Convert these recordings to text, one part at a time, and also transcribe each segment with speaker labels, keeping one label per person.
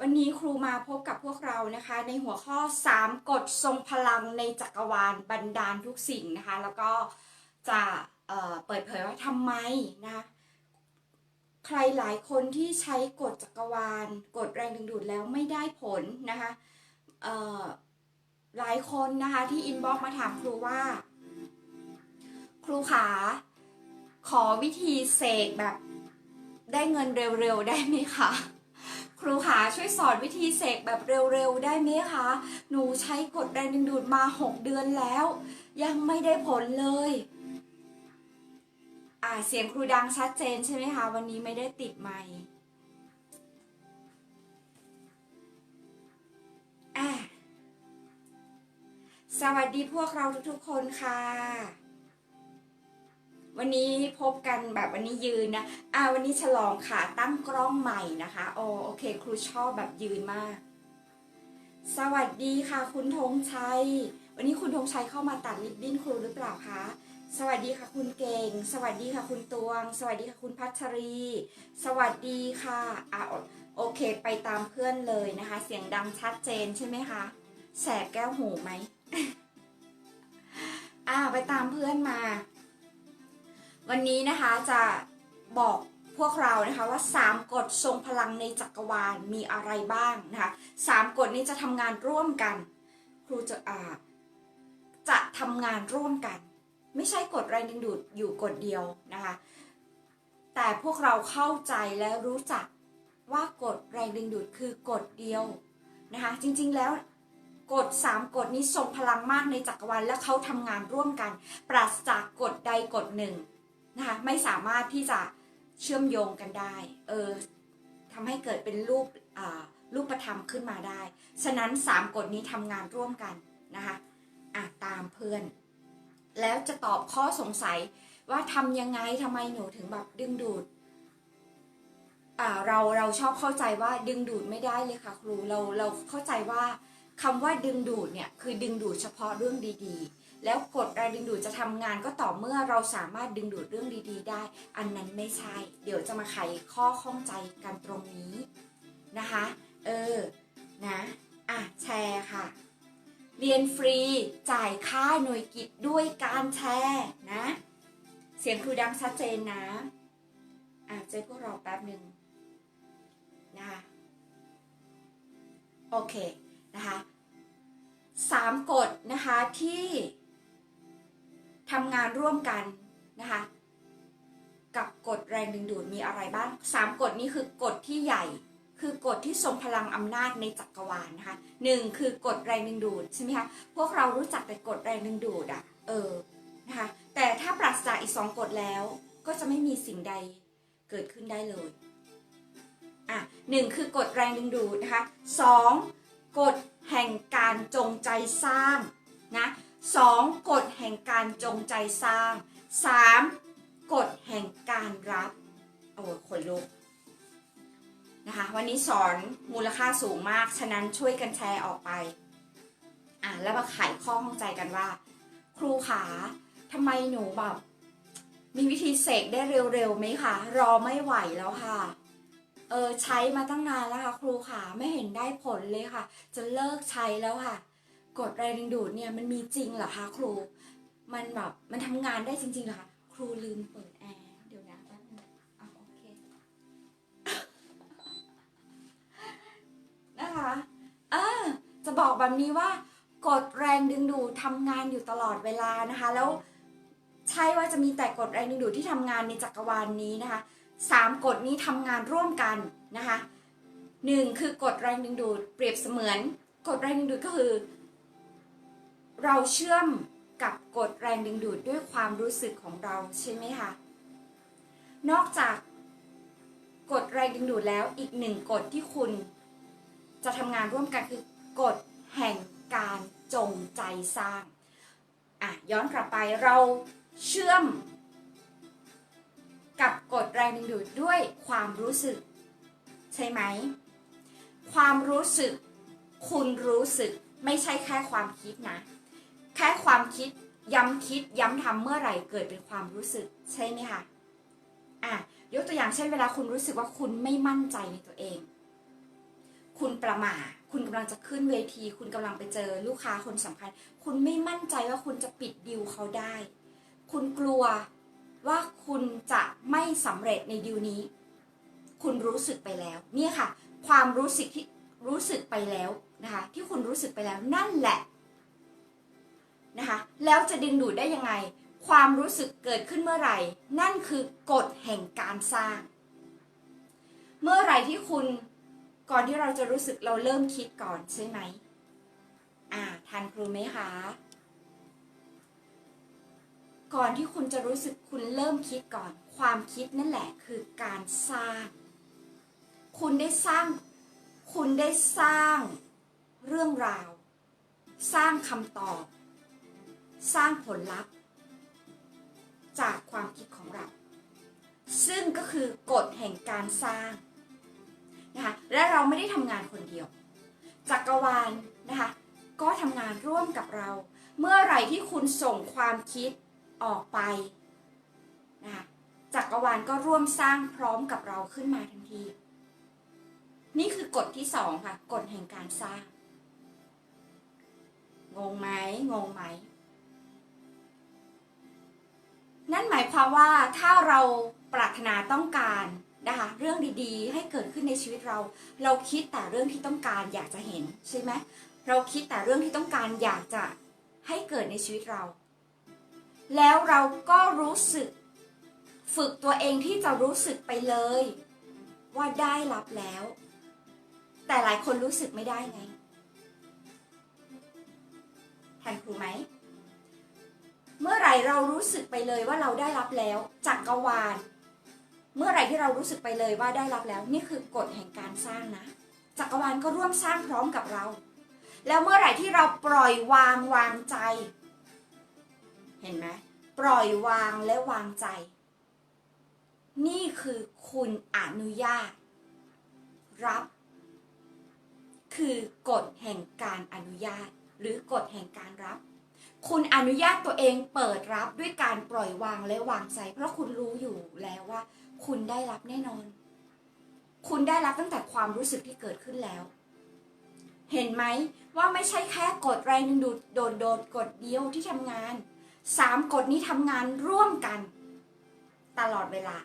Speaker 1: วันนี้ครูมาพบกับพวกเรานะคะ ในหัวข้อ 3กฎทรงพลังในจักรวาลบันดาลทุกสิ่งนะคะ แล้วก็จะเเปิดเผยว่าทำไมนะใครหลายคนที่ใช้กฎจักรวาลกฎแรงดึงดูดแล้วไม่ได้ผลนะคะหลายคนนะคะที่อินบ็อกมาถามครูว่า ครูขาขอวิธีเสกแบบได้เงินเร็วๆ ได้ไหมคะ ครูขาช่วยสอนวิธีเสกแบบเร็วๆได้ไหมคะ หนูใช้กดแรงดึงดูดมา 6 เดือนแล้ว ยังไม่ได้ผลเลย อ่าเสียงครูดังชัดเจนใช่ไหมคะ วันนี้ไม่ได้ติดไมค์อ่สวัสดีพวกเราทุกๆคนค่ะ วันนี้พบกันแบบวันนี้ยืนนะ อ่าวันนี้ฉลองขาตั้งกล้องใหม่นะคะโอโอเค ครูชอบแบบยืนมาก สวัสดีค่ะ คุณธงชัย วันนี้คุณธงชัยเข้ามาตัดลิปบิ้นครูหรือเปล่าคะ สวัสดีค่ะคุณเก่ง สวัสดีค่ะคุณตวง สวัสดีค่ะคุณพัชรี สวัสดีค่ะ อะโอโอเค ไปตามเพื่อนเลยนะคะ เสียงดังชัดเจนใช่ไหมคะ แสบแก้วหูไหม อ่าไปตามเพื่อนมา วันนี้นะคะจะบอกพวกเรานะคะว่า 3กฎทรงพลังในจักรวาลมีอะไรบ้างนะคะสามกฎนี้จะทำงานร่วมกัน ครูจะอ่าจะทำงานร่วมกัน ไม่ใช่กฎแรงดึงดูดอยู่กฎเดียวนะคะ แต่พวกเราเข้าใจและรู้จักว่ากฎแรงดึงดูดคือกฎเดียวนะคะ จริงๆแล้วกฎ3กฎนี้ทรงพลังมากในจักรวาลและเขาทำงานร่วมกัน ปราศจากกฎใดกฎหนึ่ง นะคะไม่สามารถที่จะเชื่อมโยงกันได้เออทำให้เกิดเป็นรูปรูปธรรมขึ้นมาได้ ฉะนั้น 3กฎนี้ทำงานร่วมกันนะคะอะตามเพื่อน แล้วจะตอบข้อสงสัยว่าทำยังไงทำไมหนูถึงแบบดึงดูดเราเราชอบเข้าใจว่าดึงดูดไม่ได้เลยค่ะครูเราเราเข้าใจว่าคำว่าดึงดูดเนี่ยคือดึงดูดเฉพาะเรื่องดีๆ แล้วกฎแรงดึงดูดจะทำงานก็ต่อเมื่อเราสามารถดึงดูดเรื่องดีๆ ได้ อันนั้นไม่ใช่ เดี๋ยวจะมาไขข้อข้องใจกันตรงนี้นะคะ เออ นะ อะ แชร์ค่ะ เรียนฟรีจ่ายค่าหน่วยกิจด้วยการแชร์นะ เสียงครูดังชัดเจนนะ อะเจอพวกเราแป๊บหนึ่งนะคะโอเค นะคะสามกฎนะคะที่ ทำงานร่วมกันนะคะกับกฎแรงดึงดูดมีอะไรบ้างสามกฎนี้คือกฎที่ใหญ่ คือกฎที่ทรงพลังอำนาจในจักรวาลนะคะหนึ่งคือกฎแรงดึงดูดใช่ไหมคะพวกเรารู้จักแต่กฎแรงดึงดูดอะเออนะคะแต่ถ้าปราศจากอีกสองกฎแล้ว ก็จะไม่มีสิ่งใดเกิดขึ้นได้เลยอะหนึ่งคือกฎแรงดึงดูดนะคะสองกฎแห่งการจงใจสร้างนะ สองกฎแห่งการจงใจสร้างสามกฎแห่งการรับ โอ้ยขนลุกนะคะวันนี้สอนมูลค่าสูงมาก ฉะนั้นช่วยกันแชร์ออกไปอะแล้วมาไขข้อข้องใจกันว่า ครูขาทำไมหนูแบบมีวิธีเสกได้เร็วๆไหมคะ รอไม่ไหวแล้วค่ะ เออใช้มาตั้งนานแล้วค่ะ ครูขาไม่เห็นได้ผลเลยค่ะ จะเลิกใช้แล้วค่ะ กดแรงดึงดูดเนี่ยมันมีจริงเหรอคะครู มันแบบมันทำงานได้จริงๆเหรอคะครูลืมเปิดแอร์เดี๋ยวนะแป๊บนึงอะโอเค นะคะเออจะบอกแบบนี้ว่ากดแรงดึงดูดทำงานอยู่ตลอดเวลานะคะ แล้วใช่ว่าจะมีแต่กดแรงดึงดูดที่ทำงานในจักรวาลนนี้นะคะสามกฎนี้ทำงานร่วมกันนะคะหนึ่งคือกฎแรงดึงดูดเปรียบเสมือนกฎแรงดึงดูดก็คือ เราเชื่อมกับกฎแรงดึงดูดด้วยความรู้สึกของเราใช่ไหมคะ นอกจากกฎแรงดึงดูดแล้วอีกหนึ่งกฎที่คุณ จะทำงานร่วมกันคือกฎแห่งการจงใจสร้างอะย้อนกลับไปเราเชื่อม กับกฎแรงดึงดูดด้วยความรู้สึก ใช่ไหม ความรู้สึก คุณรู้สึกไม่ใช่แค่ความคิดนะ แค่ความคิดย้ำคิดย้ำทำเมื่อไหร่เกิดเป็นความรู้สึกใช่ไหมคะอะยกตัวอย่างเช่นเวลาคุณรู้สึกว่าคุณไม่มั่นใจในตัวเอง คุณประม่าคุณกำลังจะขึ้นเวที คุณกำลังไปเจอลูกค้าคนสำคัญ คุณไม่มั่นใจว่าคุณจะปิดดิวเขาได้ คุณกลัวว่าคุณจะไม่สำเร็จในดิวนี้ คุณรู้สึกไปแล้ว เนี่ยค่ะ ความรู้สึกที่รู้สึกไปแล้วนะคะ ที่คุณรู้สึกไปแล้วนั่นแหละ นะคะ แล้วจะดึงดูดได้ยังไง ความรู้สึกเกิดขึ้นเมื่อไหร่ นั่นคือกฎแห่งการสร้าง เมื่อไหร่ที่คุณก่อนที่เราจะรู้สึกเราเริ่มคิดก่อนใช่ไหมอ่าทันครูไหมคะ ก่อนที่คุณจะรู้สึกคุณเริ่มคิดก่อน ความคิดนั่นแหละคือการสร้าง คุณได้สร้าง คุณได้สร้างเรื่องราว สร้างคำตอบ สร้างผลลัพธ์ จากความคิดของเรา ซึ่งก็คือกฎแห่งการสร้างนะคะและเราไม่ได้ทำงานคนเดียว จักรวาลนะคะก็ทำงานร่วมกับเรา เมื่อไหร่ที่คุณส่งความคิดออกไปนะคะจักรวาลก็ร่วมสร้างพร้อมกับเราขึ้นมาทันที นี่คือกฎที่สองค่ะ กฎแห่งการสร้าง งงไหมงงไหม นั่นหมายความว่าถ้าเราปรารถนาต้องการนะคะเรื่องดีๆ ให้เกิดขึ้นในชีวิตเรา เราคิดแต่เรื่องที่ต้องการอยากจะเห็นใช่ไหมเราคิดแต่เรื่องที่ต้องการอยากจะให้เกิดในชีวิตเรา แล้วเราก็รู้สึก ฝึกตัวเองที่จะรู้สึกไปเลย ว่าได้รับแล้ว แต่หลายคนรู้สึกไม่ได้ไงทันครูไหม เมื่อไหร่เรารู้สึกไปเลยว่าเราได้รับแล้วจักรวาล เมื่อไหร่ที่เรารู้สึกไปเลยว่าได้รับแล้ว นี่คือกฎแห่งการสร้างนะจักรวาลก็ร่วมสร้างพร้อมกับเรา แล้วเมื่อไหร่ที่เราปล่อยวางวางใจ เห็นไหมปล่อยวางและวางใจ นี่คือคุณอนุญาต รับ คือกฎแห่งการอนุญาต หรือกฎแห่งการรับ คุณอนุญาตตัวเองเปิดรับด้วยการปล่อยวางและวางใจ เพราะคุณรู้อยู่แล้วว่า คุณได้รับแน่นอน คุณได้รับตั้งแต่ความรู้สึกที่เกิดขึ้นแล้ว เห็นไหมว่าไม่ใช่แค่กฎแรงดึงดูดโดดโดดกฎเดียวที่ทำงานสามกฎนี้ทำงานร่วมกัน ตลอดเวลา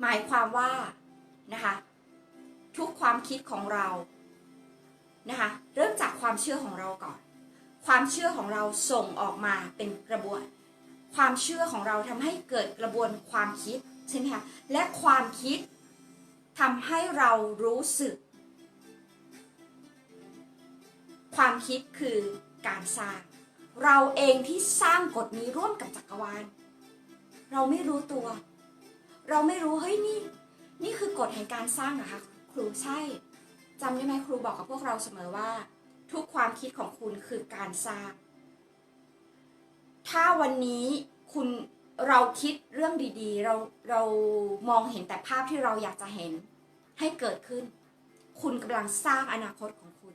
Speaker 1: หมายความว่านะคะทุกความคิดของเรานะคะเริ่มจากความเชื่อของเราก่อน ความเชื่อของเราส่งออกมาเป็นกระบวน ความเชื่อของเราทำให้เกิดกระบวนความคิดใช่ไหมคะและความคิดทำให้เรารู้สึก ความคิดคือการสร้าง เราเองที่สร้างกฎนี้ร่วมกับจักรวาล เราไม่รู้ตัว เราไม่รู้เฮ้ยนี่นี่คือกฎแห่งการสร้างเหรอะคะครูใช่จำได้ไหมครูบอกกับพวกเราเสมอว่า ทุกความคิดของคุณคือการสร้าง ถ้าวันนี้คุณเราคิดเรื่องดีๆ เราเรามองเห็นแต่ภาพที่เราอยากจะเห็นให้เกิดขึ้น คุณกำลังสร้างอนาคตของคุณ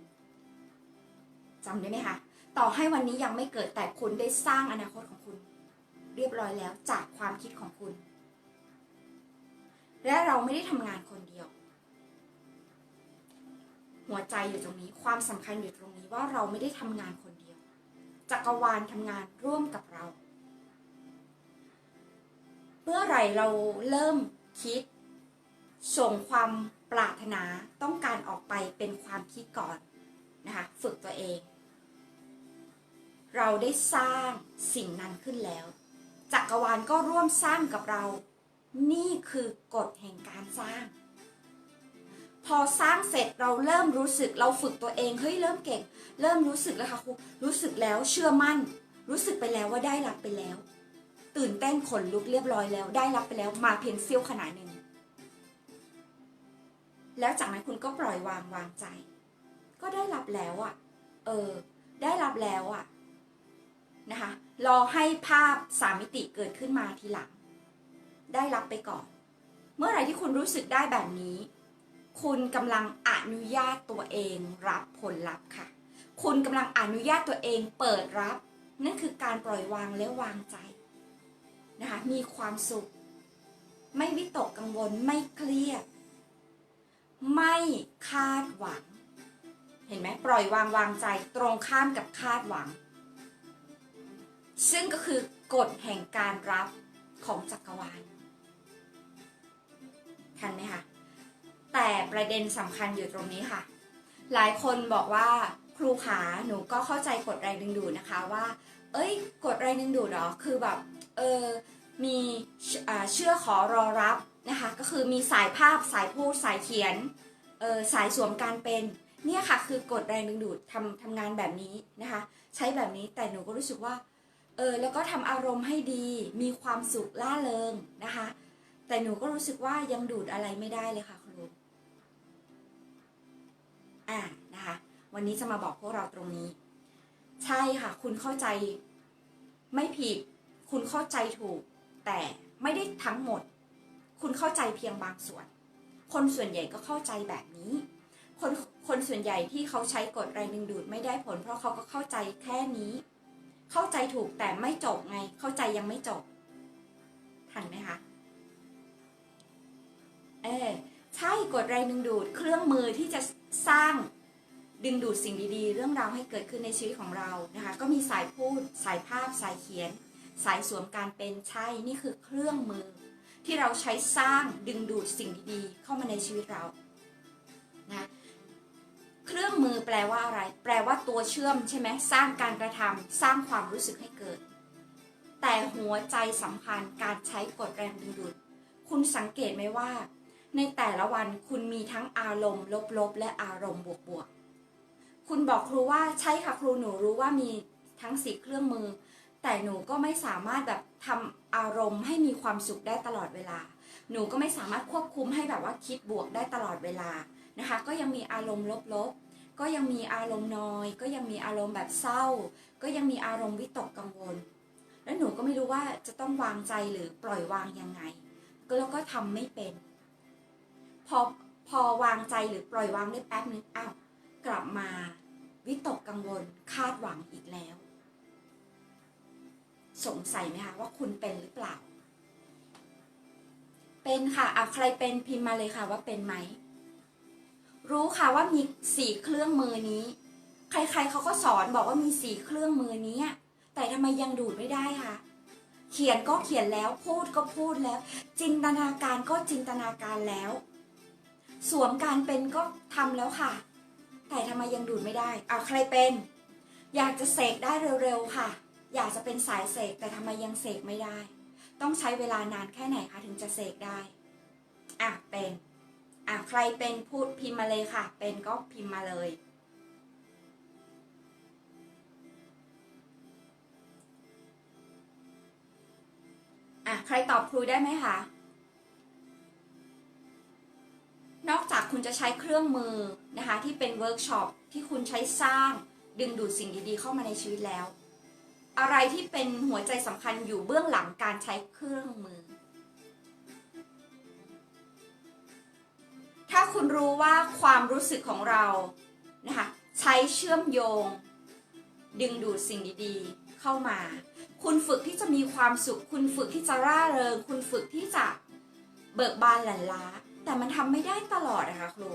Speaker 1: จำได้ไหมคะต่อให้วันนี้ยังไม่เกิดแต่คุณได้สร้างอนาคตของคุณ เรียบร้อยแล้วจากความคิดของคุณ และเราไม่ได้ทำงานคนเดียว หัวใจอยู่ตรงนี้ ความสำคัญอยู่ตรงนี้ว่าเราไม่ได้ทำงานคนเดียว จักรวาลทำงานร่วมกับเรา เมื่อไหร่เราเริ่มคิด ส่งความปรารถนาต้องการออกไปเป็นความคิดก่อนนะคะฝึกตัวเอง เราได้สร้างสิ่งนั้นขึ้นแล้ว จักรวาลก็ร่วมสร้างกับเรา นี่คือกฎแห่งการสร้าง พอสร้างเสร็จเราเริ่มรู้สึกเราฝึกตัวเองเฮ้ยเริ่มเก่ง เริ่มรู้สึกแล้วค่ะครูรู้สึกแล้วเชื่อมั่น รู้สึกไปแล้วว่าได้รับไปแล้ว ตื่นเต้นขนลุกเรียบร้อยแล้ว ได้รับไปแล้วมาเพียงเสี้ยวขนาดหนึ่งแล้วจากนั้นคุณก็ปล่อยวางวางใจ ก็ได้รับแล้วอะ่ะ เออ ได้รับแล้วอะ่ะนะคะ รอให้ภาพสามมิติเกิดขึ้นมาทีหลัง ได้รับไปก่อน เมื่อไหร่ที่คุณรู้สึกได้แบบนี้ คุณกำลังอนุญาตตัวเองรับผลลัพธ์ค่ะ คุณกำลังอนุญาตตัวเองเปิดรับ นั่นคือการปล่อยวางและวางใจนะคะมีความสุข ไม่วิตกกังวลไม่เครียด ไม่คาดหวัง เห็นไหมปล่อยวางวางใจตรงข้ามกับคาดหวัง ซึ่งก็คือกฎแห่งการรับของจักรวาลทันไหมคะ แต่ประเด็นสำคัญอยู่ตรงนี้ค่ะ หลายคนบอกว่าครูขาหนูก็เข้าใจกฎแรงดึงดูดนะคะว่า เอ้ยกฎแรงดึงดูดหรอคือแบบเออมีเชื่อขอรอรับนะคะก็คือมีสายภาพสายพูดสายเขียนเออสายสวมการเป็นเนี่ยค่ะคือกฎแรงดึงดูดทำทำงานแบบนี้นะคะใช้แบบนี้แต่หนูก็รู้สึกว่าเออแล้วก็ทำอารมณ์ให้ดีมีความสุขล่าเริงนะคะ แต่หนูก็รู้สึกว่ายังดูดอะไรไม่ได้เลยค่ะ อ่านะคะ วันนี้จะมาบอกพวกเราตรงนี้ ใช่ค่ะ คุณเข้าใจไม่ผิด คุณเข้าใจถูก แต่ไม่ได้ทั้งหมด คุณเข้าใจเพียงบางส่วน คนส่วนใหญ่ก็เข้าใจแบบนี้ คนคนส่วนใหญ่ที่เขาใช้กฎแรงดึงดูดไม่ได้ผล เพราะเขาก็เข้าใจแค่นี้ เข้าใจถูกแต่ไม่จบไง เข้าใจยังไม่จบ ทันไหมคะ เออใช่กฎแรงดึงดูดเครื่องมือที่จะ สร้างดึงดูดสิ่งดีๆ เรื่องราวให้เกิดขึ้นในชีวิตของเรานะคะ ก็มีสายพูด สายภาพ สายเขียน สายสวมการเป็นใช่ นี่คือเครื่องมือ ที่เราใช้สร้างดึงดูดสิ่งดีๆ เข้ามาในชีวิตเรานะเครื่องมือแปลว่าอะไร แปลว่าตัวเชื่อมใช่ไหมสร้างการกระทำสร้างความรู้สึกให้เกิด แต่หัวใจสำคัญการใช้กฎแรงดึงดูด คุณสังเกตไหมว่า ในแต่ละวันคุณมีทั้งอารมณ์ ลบๆ และอารมณ์บวกๆ คุณบอกครูว่าใช่ค่ะครูหนูรู้ว่ามีทั้งสีเครื่องมือ แต่หนูก็ไม่สามารถแบบทำอารมณ์ให้มีความสุขได้ตลอดเวลา หนูก็ไม่สามารถควบคุมให้แบบว่าคิดบวกได้ตลอดเวลานะคะ ก็ยังมีอารมณ์ลบๆ ก็ยังมีอารมณ์น้อย ก็ยังมีอารมณ์แบบเศร้า ก็ยังมีอารมณ์วิตกกังวล แล้วหนูก็ไม่รู้ว่าจะต้องวางใจหรือปล่อยวางยังไง แล้วก็ทำไม่เป็น พอพอวางใจหรือปล่อยวางได้แป๊บนึงอ้าวกลับมาวิตกกังวลคาดหวังอีกแล้ว สงสัยไหมคะว่าคุณเป็นหรือเปล่า เป็นค่ะอะใครเป็นพิมพ์มาเลยค่ะว่าเป็นไหม รู้ค่ะว่ามีสี่เครื่องมือนี้ ใครๆเขาก็สอนบอกว่ามีสี่เครื่องมือนี้ แต่ทำไมยังดูดไม่ได้คะเขียนก็เขียนแล้วพูดก็พูดแล้ว จินตนาการก็จินตนาการแล้ว สวมการเป็นก็ทำแล้วค่ะ แต่ทำไมยังดูดไม่ได้เอาใครเป็น อยากจะเสกได้เร็วๆค่ะ อยากจะเป็นสายเสกแต่ทำไมยังเสกไม่ได้ ต้องใช้เวลานานแค่ไหนคะถึงจะเสกได้อะเป็นอะใครเป็นพูดพิมพ์มาเลยค่ะ เป็นก็พิมพ์มาเลย อะใครตอบครูได้ไหมคะ นอกจากคุณจะใช้เครื่องมือนะคะที่เป็นเวิร์กช็อปที่คุณใช้สร้างดึงดูดสิ่งดีๆ เข้ามาในชีวิตแล้ว อะไรที่เป็นหัวใจสำคัญอยู่เบื้องหลังการใช้เครื่องมือ ถ้าคุณรู้ว่าความรู้สึกของเรานะคะใช้เชื่อมโยง ดึงดูดสิ่งดีๆ เข้ามา คุณฝึกที่จะมีความสุข คุณฝึกที่จะร่าเริง คุณฝึกที่จะเบิกบานหลั่นล้า แต่มันทำไม่ได้ตลอดนะคะครู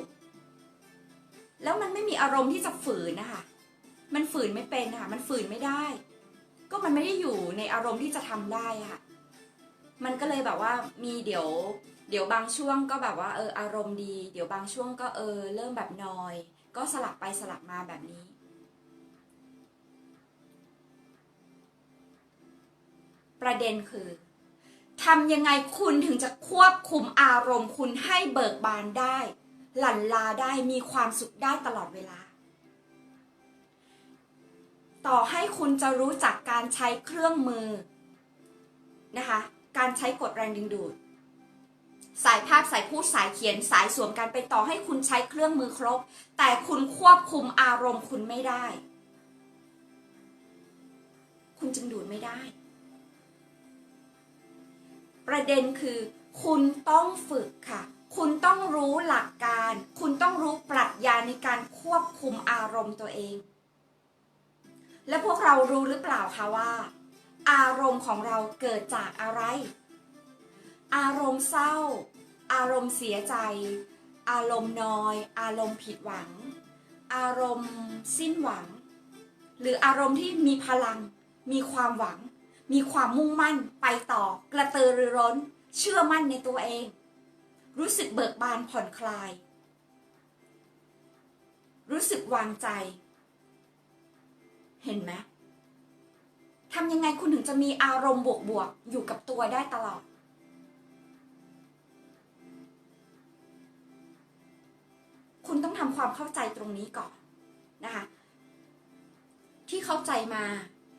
Speaker 1: แล้วมันไม่มีอารมณ์ที่จะฝืนนะคะ มันฝืนไม่เป็นนะคะมันฝืนไม่ได้ ก็มันไม่ได้อยู่ในอารมณ์ที่จะทำได้ค่ะ มันก็เลยแบบว่ามีเดี๋ยว เดี๋ยวบางช่วงก็แบบว่าเอออารมณ์ดี เดี๋ยวบางช่วงก็เออเริ่มแบบนอย ก็สลับไปสลับมาแบบนี้ประเด็นคือ ทำยังไงคุณถึงจะควบคุมอารมณ์คุณให้เบิกบานได้ หลั่นลาได้มีความสุขได้ตลอดเวลา ต่อให้คุณจะรู้จักการใช้เครื่องมือนะคะ การใช้กฎแรงดึงดูด สายภาพสายพูดสายเขียนสายสวมการไปต่อให้คุณใช้เครื่องมือครบ แต่คุณควบคุมอารมณ์คุณไม่ได้ คุณจึงดูดไม่ได้ ประเด็นคือ คุณต้องฝึกค่ะ คุณต้องรู้หลักการ คุณต้องรู้ปรัชญาในการควบคุมอารมณ์ตัวเอง และพวกเรารู้หรือเปล่าคะว่า อารมณ์ของเราเกิดจากอะไร อารมณ์เศร้า อารมณ์เสียใจ อารมณ์นอย อารมณ์ผิดหวัง อารมณ์สิ้นหวัง หรืออารมณ์ที่มีพลัง มีความหวัง มีความมุ่งมั่นไปต่อกระตือรือร้น เชื่อมั่นในตัวเอง รู้สึกเบิกบานผ่อนคลาย รู้สึกวางใจ เห็นไหมทำยังไงคุณถึงจะมีอารมณ์บวกๆอยู่กับตัวได้ตลอด คุณต้องทำความเข้าใจตรงนี้ก่อนนะคะ ที่เข้าใจมา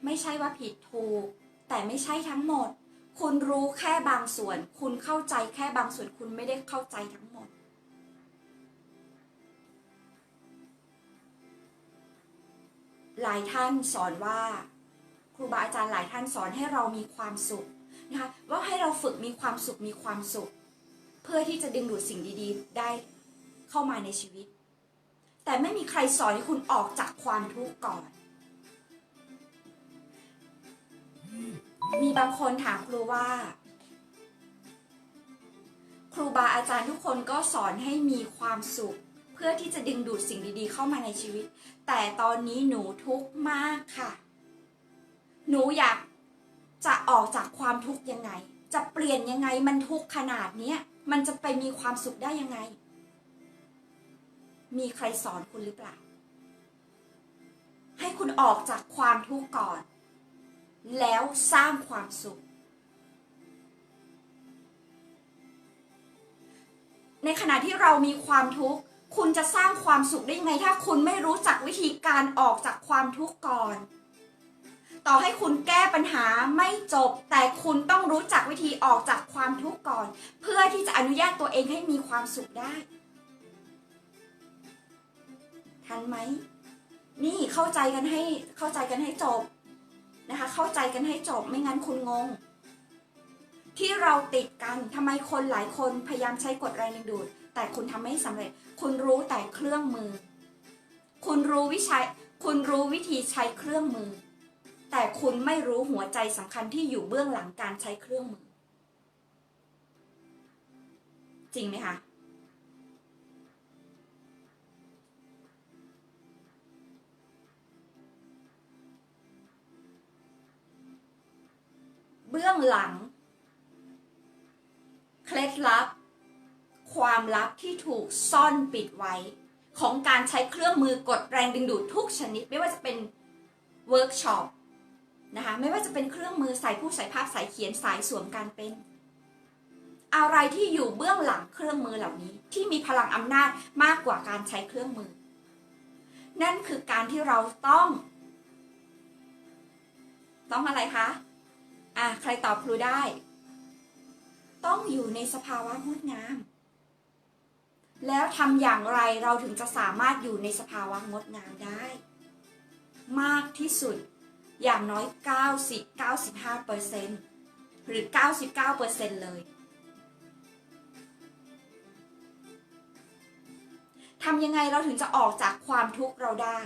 Speaker 1: ไม่ใช่ว่าผิดถูก แต่ไม่ใช่ทั้งหมด คุณรู้แค่บางส่วน คุณเข้าใจแค่บางส่วน คุณไม่ได้เข้าใจทั้งหมด หลายท่านสอนว่า ครูบาอาจารย์หลายท่านสอนให้เรามีความสุขนะคะว่าให้เราฝึกมีความสุขมีความสุข เพื่อที่จะดึงดูดสิ่งดีๆ ได้เข้ามาในชีวิต แต่ไม่มีใครสอนให้คุณออกจากความทุกข์ก่อน มีบางคนถามครูว่า ครูบาอาจารย์ทุกคนก็สอนให้มีความสุข เพื่อที่จะดึงดูดสิ่งดีๆ เข้ามาในชีวิต แต่ตอนนี้หนูทุกข์มากค่ะ หนูอยากจะออกจากความทุกข์ยังไง จะเปลี่ยนยังไงมันทุกข์ขนาดเนี้ยมันจะไปมีความสุขได้ยังไง มีใครสอนคุณหรือเปล่า ให้คุณออกจากความทุกข์ก่อน แล้วสร้างความสุข ในขณะที่เรามีความทุกข์ คุณจะสร้างความสุขได้ยังไง ถ้าคุณไม่รู้จักวิธีการออกจากความทุกข์ก่อน ต่อให้คุณแก้ปัญหาไม่จบ แต่คุณต้องรู้จักวิธีออกจากความทุกข์ก่อน เพื่อที่จะอนุญาตตัวเองให้มีความสุขได้ ทันไหมนี่เข้าใจกันให้เข้าใจกันให้จบ นะคะ เข้าใจกันให้จบไม่งั้นคุณงง ที่เราติดกันทำไมคนหลายคนพยายามใช้กฎแรงดึงดูด แต่คุณทำไม่สำเร็จ คุณรู้แต่เครื่องมือ คุณรู้วิชัยคุณรู้วิธีใช้เครื่องมือ แต่คุณไม่รู้หัวใจสำคัญที่อยู่เบื้องหลังการใช้เครื่องมือ จริงไหมคะ เบื้องหลัง เคล็ดลับ ความลับที่ถูกซ่อนปิดไว้ ของการใช้เครื่องมือกดแรงดึงดูดทุกชนิด ไม่ว่าจะเป็นเวิร์กช็อปนะคะไม่ว่าจะเป็นเครื่องมือสายผู้สายภาพสายเขียนสายสวมการเป็น อะไรที่อยู่เบื้องหลังเครื่องมือเหล่านี้ ที่มีพลังอำนาจมากกว่าการใช้เครื่องมือ นั่นคือการที่เราต้อง ต้องอะไรคะ อะใครตอบครูได้ ต้องอยู่ในสภาวะงดงาม แล้วทำอย่างไรเราถึงจะสามารถอยู่ในสภาวะงดงามได้ มากที่สุดอย่างน้อย 90-95%หรือ 99%เลย ทำยังไงเราถึงจะออกจากความทุกข์เราได้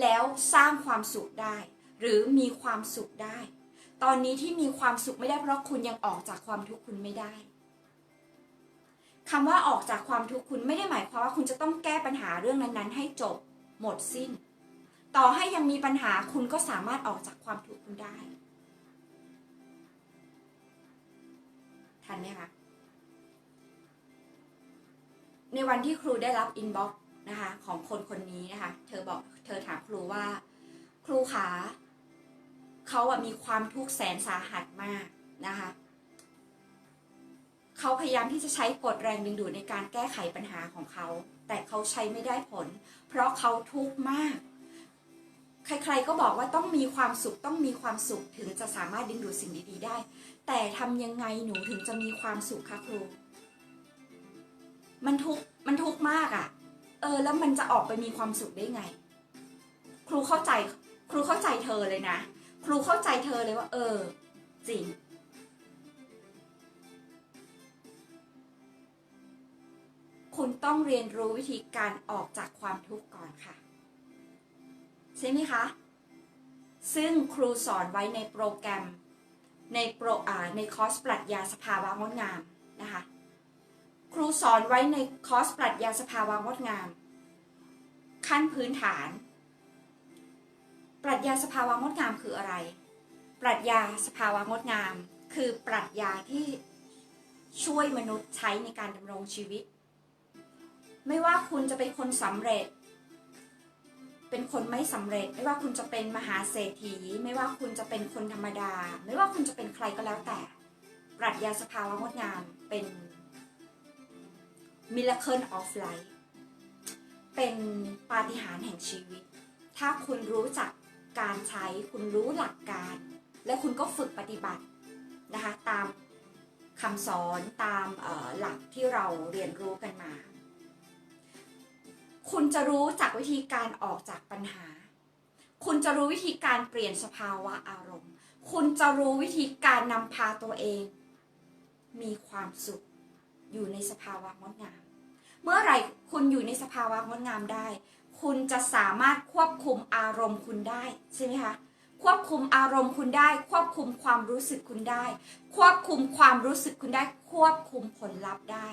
Speaker 1: แล้วสร้างความสุขได้ หรือมีความสุขได้ ตอนนี้ที่มีความสุขไม่ได้เพราะคุณยังออกจากความทุกข์คุณไม่ได้คำว่าออกจากความทุกข์คุณไม่ได้หมายความว่าคุณจะต้องแก้ปัญหาเรื่องนั้นๆ ให้จบหมดสิ้น ต่อให้ยังมีปัญหาคุณก็สามารถออกจากความทุกข์คุณได้ ทันไหมคะ ในวันที่ครูได้รับอินบ็อกซ์นะคะของคนคนนี้นะคะ เธอบอกเธอถามครูว่า ครูขา เขาอะมีความทุกข์แสนสาหัสมากนะคะเขาพยายามที่จะใช้กฎแรงดึงดูดในการแก้ไขปัญหาของเขา แต่เขาใช้ไม่ได้ผล เพราะเขาทุกข์มาก ใครๆก็บอกว่าต้องมีความสุขต้องมีความสุขถึงจะสามารถดึงดูดสิ่งดีๆได้ แต่ทำยังไงหนูถึงจะมีความสุขคะครู มันทุกมันทุกมากอะ่ะ เออ แล้วมันจะออกไปมีความสุขได้ไง ครูเข้าใจครูเข้าใจเธอเลยนะ ครูเข้าใจเธอเลยว่า เออ จริง คุณต้องเรียนรู้วิธีการออกจากความทุกข์ก่อนค่ะ ใช่ไหมคะ ซึ่งครูสอนไว้ในโปรแกรมในโปรอ่าในคอร์สปรัชญาสภาวะงดงามนะคะ ครูสอนไว้ในคอร์สปรัชญาสภาวะงดงาม ขั้นพื้นฐาน ปรัชญาสภาวะงดงามคืออะไร ปรัชญาสภาวะงดงาม คือปรัชญาที่ช่วยมนุษย์ใช้ในการดำรงชีวิต ไม่ว่าคุณจะเป็นคนสำเร็จ เป็นคนไม่สำเร็จ ไม่ว่าคุณจะเป็นมหาเศรษฐี ไม่ว่าคุณจะเป็นคนธรรมดา ไม่ว่าคุณจะเป็นใครก็แล้วแต่ ปรัชญาสภาวะงดงามเป็น miracle of life เป็นปาฏิหาริย์แห่งชีวิต ถ้าคุณรู้จัก การใช้คุณรู้หลักการ และคุณก็ฝึกปฏิบัตินะคะตามคำสอนตามหลักที่เราเรียนรู้กันมา คุณจะรู้จักวิธีการออกจากปัญหา คุณจะรู้วิธีการเปลี่ยนสภาวะอารมณ์ คุณจะรู้วิธีการนำพาตัวเอง มีความสุขอยู่ในสภาวะงดงาม เมื่อไหร่คุณอยู่ในสภาวะงดงามได้ คุณจะสามารถควบคุมอารมณ์คุณได้ใช่ไหมคะควบคุมอารมณ์คุณได้ ควบคุมความรู้สึกคุณได้ ควบคุมความรู้สึกคุณได้ ควบคุมผลลัพธ์ได้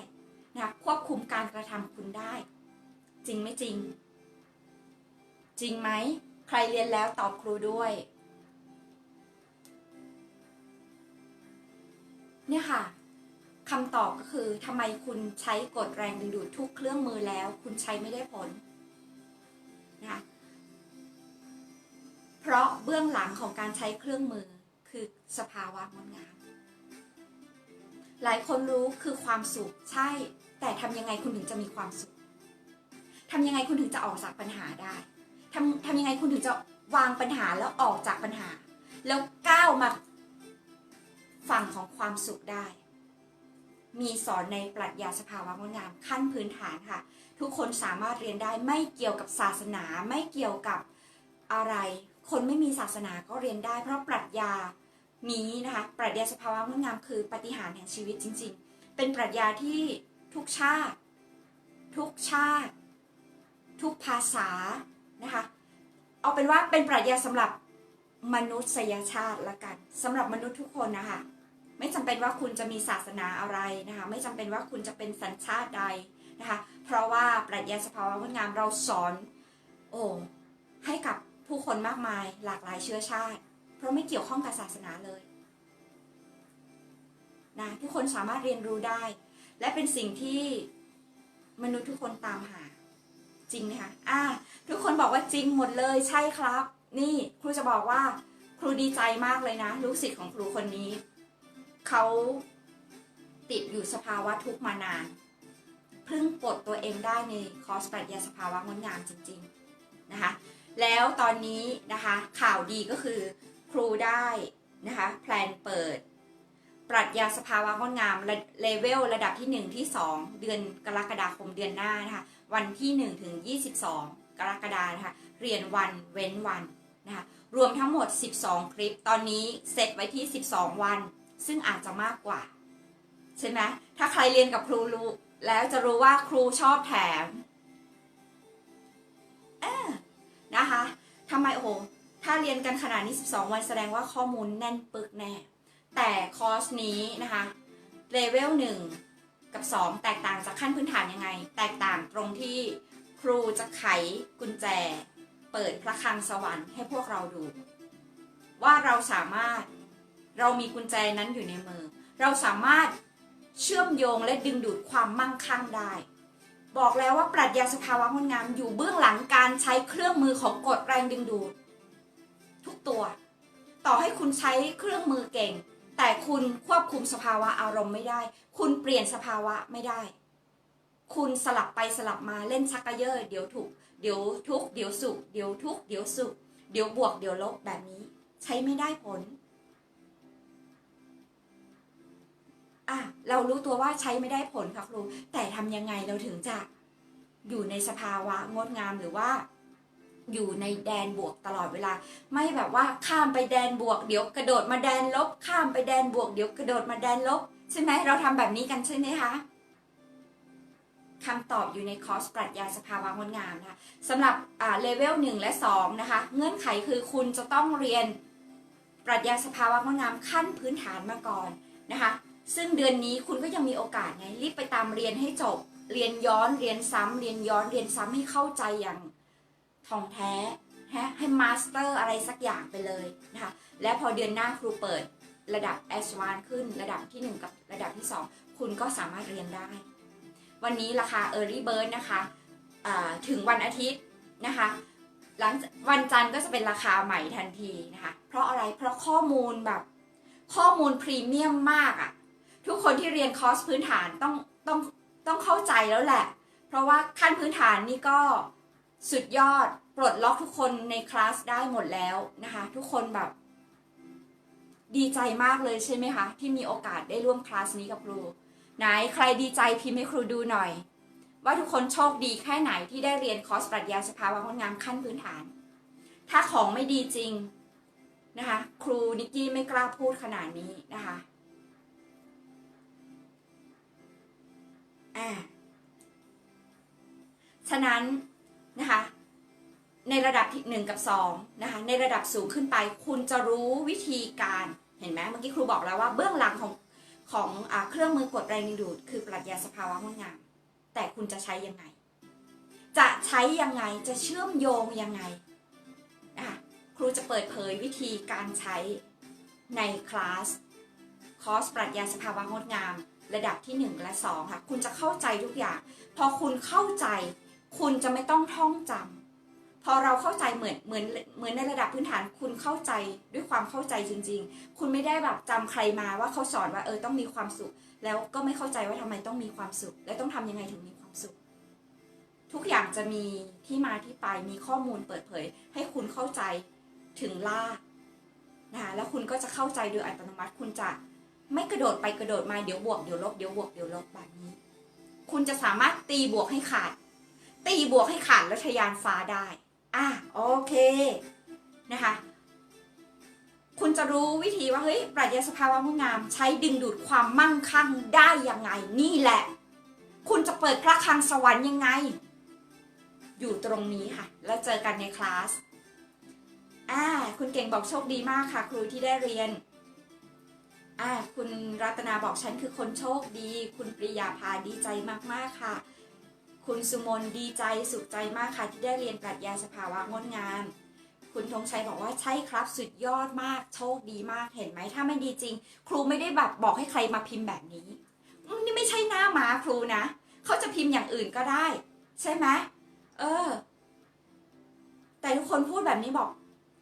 Speaker 1: นะควบคุมการกระทำคุณได้ จริงไม่จริง จริงไหมใครเรียนแล้วตอบครูด้วย เนี่ยค่ะคำตอบก็คือทำไมคุณใช้กดแรงดึงดูดทุกเครื่องมือแล้ว คุณใช้ไม่ได้ผล นะคะเพราะเบื้องหลังของการใช้เครื่องมือคือสภาวะงดงามหลายคนรู้คือความสุขใช่ แต่ทำยังไงคุณถึงจะมีความสุขทำยังไงคุณถึงจะออกจากปัญหาได้ทำทำยังไงคุณถึงจะวางปัญหาแล้วออกจากปัญหา แล้วก้าวมาฝั่งของความสุขได้ มีสอนในปรัชญาสภาวะงดงามขั้นพื้นฐานค่ะ ทุกคนสามารถเรียนได้ไม่เกี่ยวกับศาสนาไม่เกี่ยวกับอะไร คนไม่มีศาสนาก็เรียนได้ เพราะปรัชญานี้นะคะปรัชญาสภาวะงดงามคือปฏิหารแห่งชีวิตจริง ๆ เป็นปรัชญาที่ทุกชาติ ทุกชาติ ทุกภาษานะคะเอาเป็นว่าเป็นปรัชญาสำหรับมนุษยชาติละกันสำหรับมนุษย์ทุกคนนะคะ ไม่จำเป็นว่าคุณจะมีศาสนาอะไรนะคะ ไม่จำเป็นว่าคุณจะเป็นสัญชาติใดนะคะ เพราะว่าปรัชญาสภาวะงดงามเราสอน โอ้ให้กับผู้คนมากมายหลากหลายเชื้อชาติ เพราะไม่เกี่ยวข้องกับศาสนาเลยนะทุกคนสามารถเรียนรู้ได้ และเป็นสิ่งที่มนุษย์ทุกคนตามหา จริงไหมคะอ่าทุกคนบอกว่าจริงหมดเลยใช่ครับ นี่ครูจะบอกว่าครูดีใจมากเลยนะ ลูกศิษย์ของครูคนนี้ เขาติดอยู่สภาวะทุกข์มานาน เพิ่งปลดตัวเองได้ในคอร์สปรัชญาสภาวะงดงามจริง ๆ นะคะ แล้วตอนนี้นะคะข่าวดีก็คือครูได้นะคะแพลนเปิด ปรัชญาสภาวะงดงามเลเวลระดับที่ 1 ที่ 2 เดือนกรกฎาคมเดือนหน้านะคะวันที่ 1 ถึง 22 กรกฎาคมนะคะเรียนวันเว้นวันนะคะรวมทั้งหมด 12 คลิป ตอนนี้เซตไว้ที่ 12 วัน ซึ่งอาจจะมากกว่า ใช่ไหมถ้าใครเรียนกับครูรู้แล้วจะรู้ว่าครูชอบแถมเออนะคะทำไมโอ้โหถ้าเรียนกันขนาดนี้ 12 วันแสดงว่าข้อมูลแน่นปึกแน่ แต่คอร์สนี้นะคะเลเวล1 กับ 2 แตกต่างจากขั้นพื้นฐานยังไง แตกต่างตรงที่ครูจะไขกุญแจ เปิดพระคลังสวรรค์ให้พวกเราดู ว่าเราสามารถ เรามีกุญแจนั้นอยู่ในมือ เราสามารถเชื่อมโยงและดึงดูดความมั่งคั่งได้ บอกแล้วว่าปรัชญาสภาวะงดงามอยู่เบื้องหลังการใช้เครื่องมือของกฎแรงดึงดูด ทุกตัว ต่อให้คุณใช้เครื่องมือเก่ง แต่คุณควบคุมสภาวะอารมณ์ไม่ได้ คุณเปลี่ยนสภาวะไม่ได้ คุณสลับไปสลับมาเล่นชักกระเยอะเดี๋ยวถูกเดี๋ยวทุกเดี๋ยวสุขเดี๋ยวทุกเดี๋ยวสุขเดี๋ยวบวกเดี๋ยวลบแบบนี้ ใช้ไม่ได้ผล อะเรารู้ตัวว่าใช้ไม่ได้ผลค่ะครู แต่ทำยังไงเราถึงจะอยู่ในสภาวะงดงามหรือว่า อยู่ในแดนบวกตลอดเวลา ไม่แบบว่าข้ามไปแดนบวกเดี๋ยวกระโดดมาแดนลบ ข้ามไปแดนบวกเดี๋ยวกระโดดมาแดนลบ ใช่ไหมเราทำแบบนี้กันใช่ไหมคะคำตอบอยู่ในคอร์สปรัชญาสภาวะงดงามนะคะสำหรับเลเวล1และ2นะคะ เงื่อนไขคือคุณจะต้องเรียนปรัชญาสภาวะงดงามขั้นพื้นฐานมาก่อนนะคะ ซึ่งเดือนนี้คุณก็ยังมีโอกาสไงรีบไปตามเรียนให้จบ เรียนย้อนเรียนซ้ำเรียนย้อนเรียนซ้ำให้เข้าใจอย่างท่องแท้ฮะให้มาสเตอร์อะไรสักอย่างไปเลยนะคะและพอเดือนหน้าครูเปิดระดับ a d v a n c e ขึ้นระดับที่ 1 กับระดับที่ 2 คุณก็สามารถเรียนได้ วันนี้ราคา Early Bird นะคะถึงวันอาทิตย์นะคะหลังวันจันทร์ก็จะเป็นราคาใหม่ทันทีนะคะเพราะอะไรเพราะข้อมูลแบบข้อมูลพรีเมียมมากอะ ทุกคนที่เรียนคอร์สพื้นฐานต้องต้องต้องเข้าใจแล้วแหละ เพราะว่าขั้นพื้นฐานนี่ก็สุดยอดปลดล็อกทุกคนในคลาสได้หมดแล้วนะคะ ทุกคนแบบ ดีใจมากเลยใช่ไหมคะ ที่มีโอกาสได้ร่วมคลาสนี้กับครู ไหนใครดีใจพิมพ์ให้ครูดูหน่อย ว่าทุกคนโชคดีแค่ไหนที่ได้เรียนคอร์สปรัชญาสภาวะงดงามขั้นพื้นฐาน ถ้าของไม่ดีจริงนะคะ ครูนิกกี้ไม่กล้าพูดขนาดนี้นะคะ อ่าฉะนั้นนะคะในระดับที่หนึ่งกับสองนะคะในระดับสูงขึ้นไป คุณจะรู้วิธีการเห็นไหมเมื่อกี้ครูบอกแล้วว่าเบื้องหลังของของอเครื่องมือกดแรงดึงดูดคือปรัชญาสภาวะงดงามแต่คุณจะใช้ยังไง จะใช้ยังไงจะเชื่อมโยงยังไงนะคะครูจะเปิดเผยวิธีการใช้ในคลาสคอร์สปรัชญาสภาวะงดงาม ระดับที่ 1 และ 2 ค่ะ คุณจะเข้าใจทุกอย่าง พอคุณเข้าใจ คุณจะไม่ต้องท่องจำพอเราเข้าใจเหมือนเหมือนเหมือนในระดับพื้นฐาน คุณเข้าใจด้วยความเข้าใจจริง ๆ คุณไม่ได้แบบจำใครมาว่าเขาสอนว่าเออต้องมีความสุข แล้วก็ไม่เข้าใจว่าทำไมต้องมีความสุข และต้องทำยังไงถึงมีความสุข ทุกอย่างจะมีที่มาที่ไปมีข้อมูลเปิดเผย ให้คุณเข้าใจถึงลากนะคะแล้วคุณก็จะเข้าใจโดยอัตโนมัติคุณจะ ไม่กระโดดไปกระโดดมาเดี๋ยวบวกเดี๋ยวลบเดี๋ยวบวกเดี๋ยวลบแบบนี้ คุณจะสามารถตีบวกให้ขาด ตีบวกให้ขาดแล้วทะยานฟ้าได้ อะโอเคนะคะ คุณจะรู้วิธีว่าเฮ้ยปรัชญาสภาวะงดงามใช้ดึงดูดความมั่งคั่งได้ยังไงนี่แหละ คุณจะเปิดพระคลังสวรรค์ยังไง อยู่ตรงนี้ค่ะ แล้วเจอกันในคลาสอ่าคุณเก่งบอกโชคดีมากค่ะ ครูที่ได้เรียน อ่าคุณรัตนาบอกฉันคือคนโชคดี คุณปริยาภาดีใจมากๆค่ะ คุณสุมนดีใจสุขใจมากค่ะ ที่ได้เรียนปรัชญาสภาวะงดงามคุณธงชัยบอกว่าใช่ครับสุดยอดมากโชคดีมากเห็นไหมถ้าไม่ดีจริง ครูไม่ได้แบบบอกให้ใครมาพิมพ์แบบนี้นี่ไม่ใช่หน้าม้าครูนะเขาจะพิมพ์อย่างอื่นก็ได้ ใช่ไหมเออ แต่ทุกคนพูดแบบนี้บอก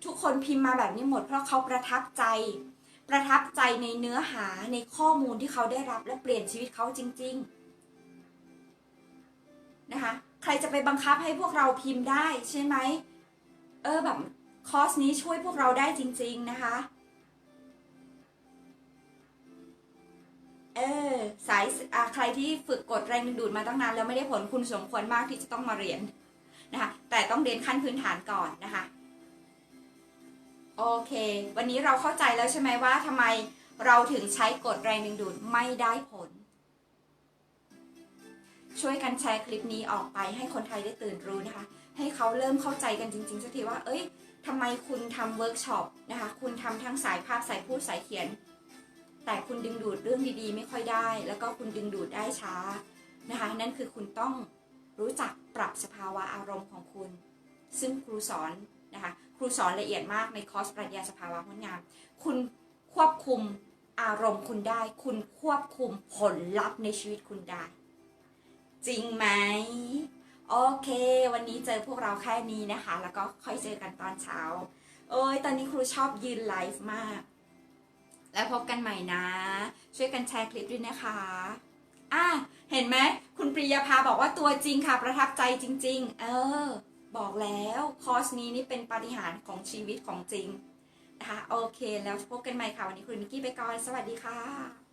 Speaker 1: ทุกคนพิมพ์มาแบบนี้หมดเพราะเขาประทับใจ ประทับใจในเนื้อหาในข้อมูลที่เขาได้รับและเปลี่ยนชีวิตเขาจริง ๆ นะคะ ใครจะไปบังคับให้พวกเราพิมพ์ได้ใช่ไหม เออแบบคอร์สนี้ช่วยพวกเราได้จริง ๆ นะคะ เออสายอะใครที่ฝึกกดแรงดึงดูดมาตั้งนานแล้วไม่ได้ผลคุณสมควรมากที่จะต้องมาเรียนนะคะ แต่ต้องเรียนขั้นพื้นฐานก่อนนะคะ โอเค วันนี้เราเข้าใจแล้วใช่ไหมว่าทำไมเราถึงใช้กดแรงดึงดูดไม่ได้ผล ช่วยกันแชร์คลิปนี้ออกไปให้คนไทยได้ตื่นรู้นะคะ ให้เขาเริ่มเข้าใจกันจริงๆสักทีว่า เอ้ยทำไมคุณทำเวิร์กช็อปนะคะ คุณทำทั้งสายภาพสายพูดสายเขียน แต่คุณดึงดูดเรื่องดีๆ ไม่ค่อยได้ แล้วก็คุณดึงดูดได้ช้านะคะ นั่นคือคุณต้องรู้จักปรับสภาวะอารมณ์ของคุณ ซึ่งครูสอนนะคะ ครูสอนละเอียดมากในคอร์สปรัชญาสภาวะงดงาม คุณควบคุมอารมณ์คุณได้ คุณควบคุมผลลัพธ์ในชีวิตคุณได้ จริงไหม โอเค วันนี้เจอพวกเราแค่นี้นะคะ แล้วก็ค่อยเจอกันตอนเช้า โอ้ยตอนนี้ครูชอบยืนไลฟ์มาก แล้วพบกันใหม่นะ ช่วยกันแชร์คลิปด้วยนะคะอะเห็นไหม คุณปริยาภาบอกว่าตัวจริงค่ะ ประทับใจจริง ๆ เออ บอกแล้วคอร์สนี้นี่เป็นปาฏิหาริย์ของชีวิตของจริงนะคะโอเค แล้วพบกันใหม่ค่ะ วันนี้คุณมิกกี้ไปก่อน สวัสดีค่ะ